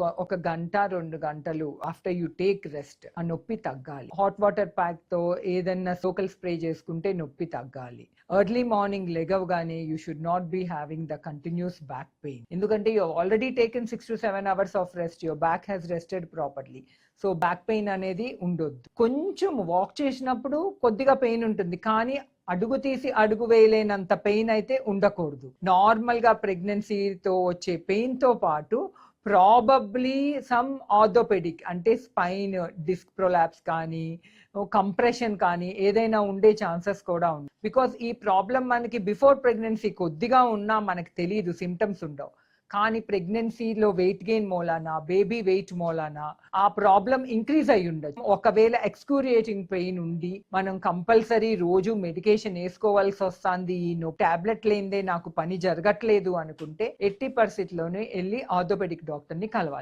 ఒక- గంట రెండు గంటలు ఆఫ్టర్ యు టేక్ రెస్ట్ ఆ నొప్పి తగ్గాలి. హాట్ వాటర్ ప్యాక్తో ఏదన్నా సోకల్ స్ప్రే చేసుకుంటే నొప్పి తగ్గాలి. Early morning లెగవగానే you should not be having the continuous back pain ఎందుకంటే you already taken six to seven hours of rest your back has rested properly so back pain అనేది ఉండొద్దు. కొంచెం walk చేసినప్పుడు కొద్దిగా pain ఉంటుంది కానీ అడుగు తీసి అడుగు వేయలేనంత పెయిన్ అయితే ఉండకూడదు. నార్మల్గా ప్రెగ్నెన్సీతో వచ్చే పెయిన్తో పాటు ప్రాబబ్లీ సమ్ ఆర్థోపెడిక్ అంటే స్పైన్ డిస్క్ ప్రొలాప్స్ కానీ కంప్రెషన్ కానీ ఏదైనా ఉండే ఛాన్సెస్ కూడా ఉంది బికాస్ ఈ ప్రాబ్లం మనకి బిఫోర్ ప్రెగ్నెన్సీ కొద్దిగా ఉన్నా మనకి తెలియదు సిమ్టమ్స్ ఉండవు. కానీ ప్రెగ్నెన్సీలో వెయిట్ గెయిన్ మూలానా బేబీ వెయిట్ మూలానా ఆ ప్రాబ్లం ఇంక్రీజ్ అయి ఉండదు ఒకవేళ ఎక్స్క్యూరియేటింగ్ పెయిన్ ఉండి మనం కంపల్సరీ రోజు మెడికేషన్ వేసుకోవాల్సి వస్తుంది ఈ టాబ్లెట్ లేనిదే నాకు పని జరగట్లేదు అనుకుంటే ఎట్టి పరిస్థితిలోనే వెళ్ళి ఆర్థోపెడిక్ డాక్టర్ని కలవాలి.